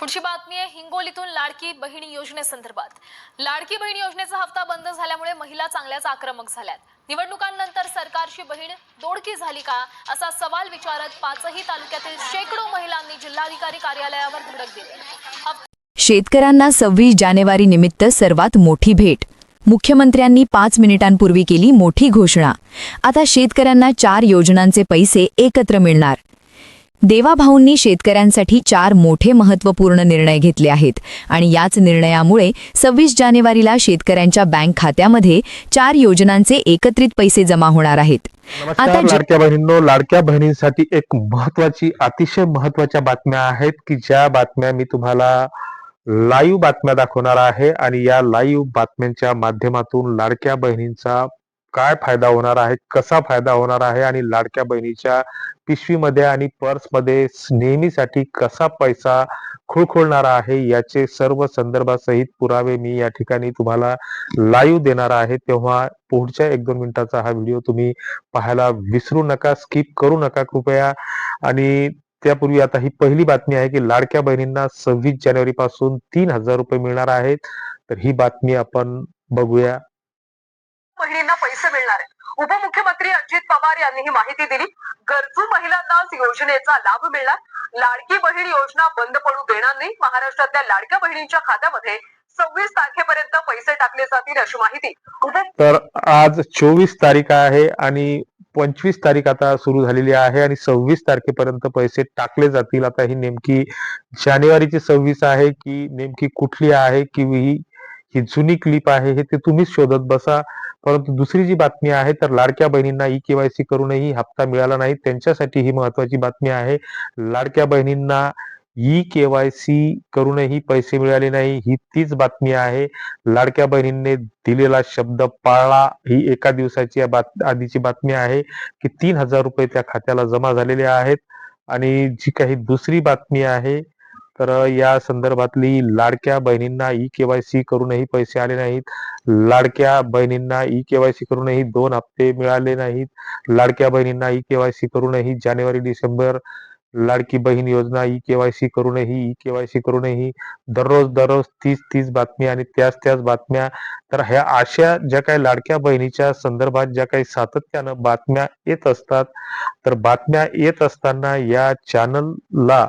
पुढची बातमी आहे हिंगोलीतून लाडकी बहिणी योजनेसंदर्भात. लाडकी बहीण योजनेचा हप्ता बंद झाल्यामुळे महिला चांगल्याच आक्रमक झाल्यात. निवडणुकांनंतर सरकारची बहीण दोडकी झाली का असा सवाल विचारत पाचही तालुक्यातील शेकडो महिलांनी जिल्हाधिकारी कार्यालयावर धडक दिली. शेतकऱ्यांना सव्वीस जानेवारी निमित्त सर्वात मोठी भेट. मुख्यमंत्र्यांनी पाच मिनिटांपूर्वी केली मोठी घोषणा. आता शेतकऱ्यांना चार योजनांचे पैसे एकत्र मिळणार. देवाभाऊंनी शेतकऱ्यांसाठी चार मोठे महत्त्वपूर्ण निर्णय घेतले आहेत. आणि याच निर्णयामुळे सव्वीस जानेवारीला शेतकऱ्यांच्या बँक खात्यामध्ये चार योजनांचे एकत्रित पैसे जमा होणार आहेत. आता लाडक्या बहिणींनो लाडक्या बहिणींसाठी एक महत्वाची अतिशय महत्त्वाच्या बातम्या आहेत की ज्या बातम्या मी तुम्हाला लाईव्ह बातम्या दाखवणार आहे. आणि या लाईव्ह बातम्यांच्या माध्यमातून लाडक्या बहिणींचा काय फायदा होणार आहे कसा फायदा होणार आहे आणि लाडक्या बहिणीच्या पिशवीमध्ये आणि पर्समध्ये नेहमीसाठी कसा पैसा खुळखुळणार आहे याचे सर्व संदर्भासहित पुरावे मी या ठिकाणी तुम्हाला लाईव्ह देणार आहे. तेव्हा पुढच्या एक दोन मिनिटाचा हा व्हिडिओ तुम्ही पाहायला विसरू नका स्किप करू नका कृपया. आणि त्यापूर्वी आता ही पहिली बातमी आहे की लाडक्या बहिणींना सव्वीस जानेवारी पासून तीन हजार रुपये मिळणार आहेत. तर ही बातमी आपण बघूया. बहिणींना पैसे मिळणार आहे उपमुख्यमंत्री अजित पवार यांनी ही माहिती दिली. गरजू महिलांना योजनेचा लाभ मिळणार. लाडकी बहीण योजना बंद पडू देणार नाही. महाराष्ट्रातल्या लाडक्या बहिणींच्या खात्यामध्ये सव्वीस तारखेपर्यंत पैसे टाकले जातील अशी माहिती तर आज चोवीस तारीख आहे आणि पंचवीस तारीख आता सुरू झालेली आहे आणि सव्वीस तारखेपर्यंत पैसे टाकले जातील. आता ही नेमकी जानेवारीची सव्वीस आहे की नेमकी कुठली आहे की ही जुनी क्लिप आहे हे ते तुम्हीच शोधत बसा. परंतु दुसरी जी बातमी आहे तर लाडक्या बहिणींना ई केवायसी करूनही हप्ता मिळाला नाही. त्यांच्यासाठी ही महत्वाची बातमी आहे. लाडक्या बहिणींना ई केवायसी करूनही पैसे मिळाले नाही ही तीच बातमी आहे. लाडक्या बहिणींनी दिलेला शब्द पाळला ही एका दिवसाची बात आधीची बातमी आहे की तीन हजार रुपये त्या खात्याला जमा झालेले आहेत. आणि जी काही दुसरी बातमी आहे तर या संदर्भातली लाडक्या बहिणींना ई केवायसी करूनही पैसे आले नाहीत. लाडक्या बहिणींना ई केवायसी करूनही दोन हप्ते मिळाले नाहीत. लाडक्या बहिणींना ई केवायसी करूनही जानेवारी December Ladki Bahin Yojana e KYC करूनही ई केवायसी करूनही दररोज दररोज तीच तीच बातमी आणि त्याच त्याच बातम्या. तर ह्या अशा ज्या काही लाडक्या बहिणीच्या संदर्भात ज्या काही सातत्यानं बातम्या येत असतात तर बातम्या येत असताना या चॅनलला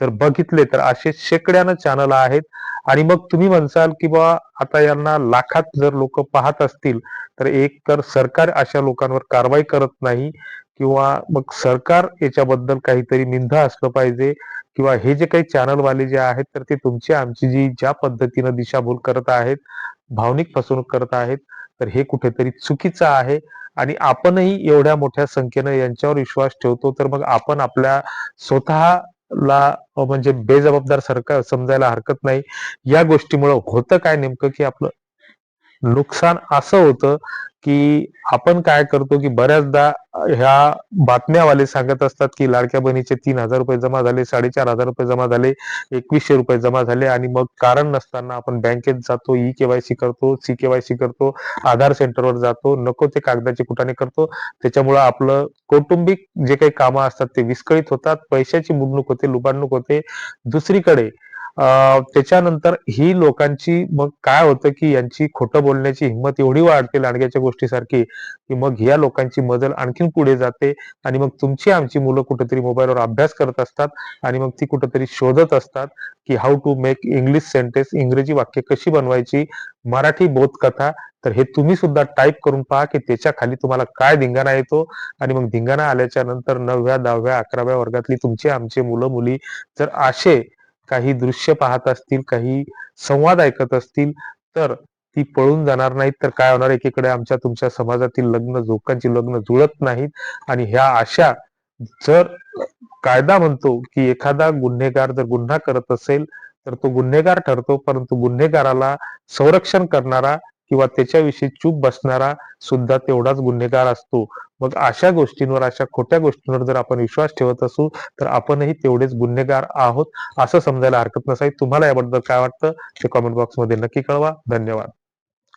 जर बघितले तर असे शेकड्यानं चॅनल आहेत. आणि मग तुम्ही म्हणसाल की बा आता यांना लाखात जर लोक पाहत असतील तर एक तर सरकार अशा लोकांवर कारवाई करत नाही किंवा मग सरकार याच्याबद्दल काहीतरी निंदा असलं पाहिजे किंवा हे जे काही चॅनलवाले जे आहेत तर ते तुमची आमची जी ज्या पद्धतीनं दिशाभूल करत आहेत भावनिक फसवणूक करत आहेत तर हे कुठेतरी चुकीचं आहे. आणि आपणही एवढ्या मोठ्या संख्येनं यांच्यावर विश्वास ठेवतो तर मग आपण आपल्या स्वतः ला म्हणजे बेजबाबदार सरकार समजायला हरकत नाही. या गोष्टीमुळं होतं काय नेमकं की आपलं नुकसान असं होतं की आपण काय करतो की बऱ्याचदा ह्या बातम्यावाले सांगत असतात की लाडक्या बहिणीचे तीन हजार रुपये जमा झाले साडेचार हजार रुपये जमा झाले एकवीसशे रुपये जमा झाले आणि मग कारण नसताना आपण बँकेत जातो ई केवायसी करतो सी केवायसी करतो आधार सेंटरवर जातो नको ते कागदाचे कुटाने करतो. त्याच्यामुळं आपलं कौटुंबिक जे काही कामं असतात ते विस्कळीत होतात पैशाची बुडणूक होते लुबाडणूक होते. दुसरीकडे त्याच्यानंतर ही लोकांची मग काय होतं की यांची खोटं बोलण्याची हिंमत एवढी वाढते लाडक्याच्या गोष्टीसारखी की मग या लोकांची मजल आणखीन पुढे जाते आणि मग तुमची आमची मुलं कुठेतरी मोबाईलवर अभ्यास करत असतात आणि मग ती कुठेतरी शोधत असतात की how to make English sentence इंग्रजी वाक्य कशी बनवायची मराठी बोधकथा. तर हे तुम्ही सुद्धा टाईप करून पहा की त्याच्याखाली तुम्हाला काय धिंगाणा येतो आणि मग धिंगाणा आल्याच्यानंतर नवव्या दहाव्या अकराव्या वर्गातली तुमची आमची मुलं मुली जर असे काही दृश्य पाहत असतील काही संवाद ऐकत असतील तर ती पळून जाणार नाहीत. तर काय होणार? एकीकडे आमच्या तुमच्या समाजातील लग्न लोकांची लग्न जुळत नाहीत. आणि ह्या अशा जर कायदा म्हणतो की एखादा गुन्हेगार जर गुन्हा करत असेल तर तो गुन्हेगार ठरतो. परंतु गुन्हेगाराला संरक्षण करणारा किंवा त्याच्याविषयी चूप बसणारा सुद्धा तेवढाच गुन्हेगार असतो. मग अशा गोष्टींवर अशा खोट्या गोष्टींवर जर आपण विश्वास ठेवत असू तर आपणही तेवढेच गुन्हेगार आहोत असं समजायला हरकत नसावी तुम्हाला याबद्दल काय वाटतं? ते कॉमेंट बॉक्समध्ये नक्की कळवा. धन्यवाद.